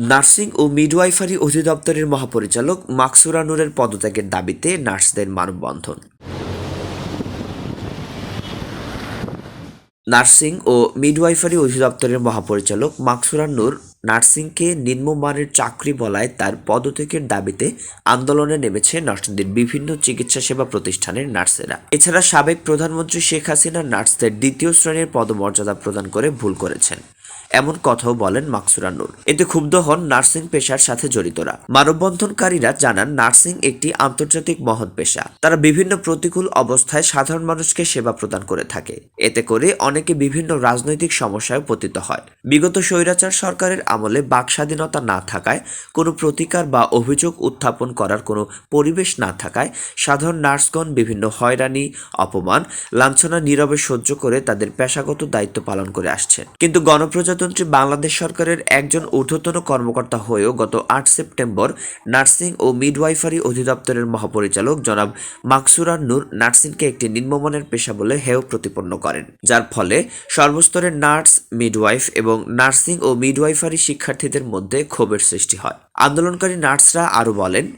Nursing ও midwifery অধিদপ্তরের মহাপরিচালক মাকসুরা নূরের পদত্যাগের দাবিতে নার্সদের মানববন্ধন। নার্সিং ও মিডওয়াইফারি অধিদপ্তরের মহাপরিচালক মাকসুরা নূর নার্সিংকে নিম্নমানের চাকরি বলায় তার পদত্যাগের দাবিতে আন্দোলনে নেমেছে নার্সদের বিভিন্ন চিকিৎসা সেবা প্রতিষ্ঠানের নার্সেরা। এছাড়া সাবেক প্রধানমন্ত্রী শেখ হাসিনা নার্সদের দ্বিতীয় শ্রেণির পদমর্যাদা প্রদান করে ভুল করেছেন। এমন কথাও বলেন মাকসুরা নূর। এতে ক্ষুব্ধ হন নার্সিং পেশার সাথে জড়িতরা। মানববন্ধনকারীরা জানান, নার্সিং একটি আন্তর্জাতিক মহৎ পেশা। তারা বিভিন্ন প্রতিকূল অবস্থায় সাধারণ মানুষকে সেবা প্রদান করে থাকে। এতে করে অনেকে বিভিন্ন রাজনৈতিক সমস্যায় পতিত হয়। বিগত স্বৈরাচার সরকারের আমলে বাক স্বাধীনতা না থাকায়, কোনো প্রতিকার বা অভিযোগ উত্থাপন করার কোনো পরিবেশ না থাকায় সাধারণ নার্সগণ বিভিন্ন হয়রানি, অপমান, লাঞ্ছনা নীরবে সহ্য করে তাদের পেশাগত দায়িত্ব পালন করে আসছেন। কিন্তু গণপ্রজাতন্ত্রী বাংলাদেশ সরকারের একজন ঊর্ধ্বতন কর্মকর্তা হয়েও গত আট সেপ্টেম্বর নার্সিং ও মিডওয়াইফারি অধিদপ্তরের মহাপরিচালক জনাব মাকসুরার নূর নার্সিংকে একটি নিম্নমানের পেশা বলে হেয় প্রতিপন্ন করেন। যার ফলে সর্বস্তরের নার্স, মিডওয়াইফ এবং নার্সিং ও মিডওয়াইফারি শিক্ষার্থীদের মধ্যে ক্ষোভের সৃষ্টি হয়। আন্দোলনকারী নার্সরা আরও বলেন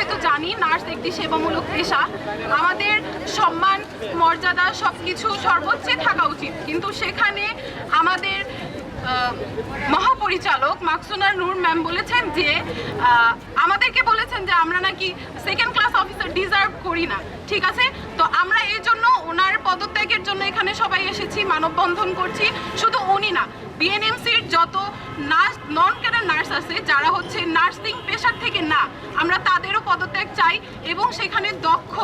আমরা যেহেতু জানি, নার্স, একটি সেবামূলক পেশা। আমাদের সম্মান, মর্যাদা সবকিছু সর্বোচ্চে থাকা উচিত। কিন্তু সেখানে আমাদের মহাপরিচালক মাকসুনার নূর ম্যাম বলেছেন যে আমাদেরকে বলেছেন যে আমরা নাকি সেকেন্ড ক্লাস অফিসার ডিজার্ভ করি না। ঠিক আছে? তো আমরা এই জন্য ওনার পদত্যাগের জন্য এখানে সবাই এসেছি, মানববন্ধন করছি। শুধু উনি না বিএনএমসির যত নার্স নন ক্যাডার নার্স আছে যারা হচ্ছে নার্সিং পেশার থেকে না। আমরা তাদেরও পদত্যাগ চাই এবং সেখানে দক্ষ,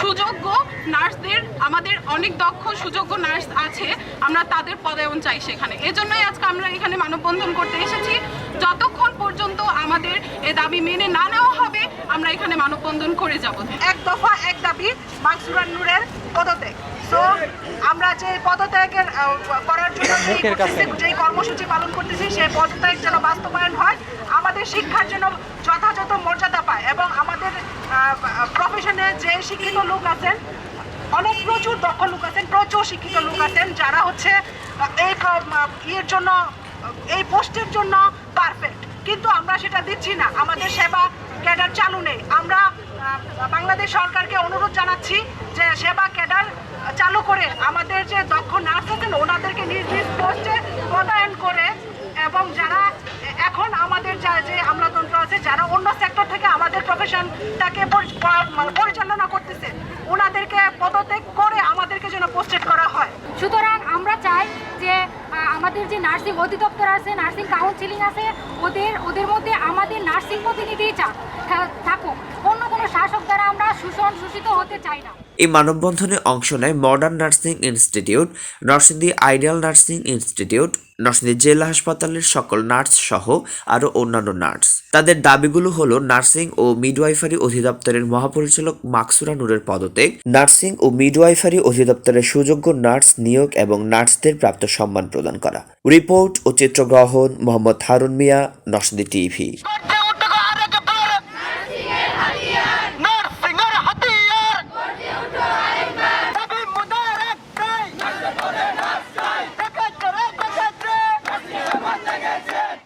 সুযোগ্য নার্সদের, আমাদের অনেক দক্ষ, সুযোগ্য নার্স আছে। আমরা তাদের পদায়ন চাই সেখানে। এজন্যই আজকে আমরা এখানে মানববন্ধন করতে এসেছি। যতক্ষণ পর্যন্ত আমাদের এ দাবি মেনে না নেওয়া হবে এখানে মানববন্ধন করে যাব। এক দফা এক দাবি মাকসুরান নূরের পদত্যাগ। সো আমরা যে পদত্যাগের করার জন্য যেই যেই কর্মসূচি পালন করতেছি সেই পদত্যাগ যেন বাস্তবায়ন হয় আমাদের শিক্ষার জন্য যথাযথ মর্যাদা পায় এবং আমাদের প্রফেশনে যে শিক্ষিত লোক আছেন অনেক প্রচুর দক্ষ লোক আছেন প্রচুর শিক্ষিত লোক আছেন যারা হচ্ছে এই ইয়ের জন্য এই পোস্টের জন্য পারফেক্ট কিন্তু আমরা সেটা দিচ্ছি না। আমাদের সেবা ক্যাডার চালু নেই আমরা আহ, বাংলাদেশ সরকারকে অনুরোধ জানাচ্ছি যে সেবা ক্যাডার চালু করে আমাদের যে দক্ষ নার্স আছেন, ওনাদেরকে নিজ নিজ পোস্টে পদায়ন করে এবং যারা এখন আমাদের যা যে আমলাতন্ত্র আছে, যারা অন্য সেক্টর থেকে আমাদের প্রফেশনটাকে পরি- পরিচালনা করতেছে, ওনাদেরকে পদত্যাগ করে আমাদেরকে যেন পোস্টেড করা হয়। সুতরাং আমরা চাই যে আমাদের যে নার্সিং অধিদপ্তর আছে, নার্সিং কাউন্সিলিং আছে, ওদের ওদের মধ্যে আমাদের নার্সিং প্রতিনিধি চা- থাকুক। এই মানববন্ধনে অংশ নেয় modern nursing institute, Narsingdi ideal nursing institute, Narsingdi জেলা হাসপাতালের সকল নার্স সহ আরও অন্যান্য নার্স। তাদের দাবিগুলো হলো নার্সিং ও মিডওয়াইফারি অধিদপ্তরের মহাপরিচালক মাকসুরা নূরের পদত্যাগ, নার্সিং ও মিডওয়াইফারি অধিদপ্তরের সুযোগ্য নার্স নিয়োগ এবং নার্সদের প্রাপ্ত সম্মান প্রদান করা। রিপোর্ট ও চিত্রগ্রহণ, মোহাম্মদ হারুন মিয়া, নরসিংদী টিভি।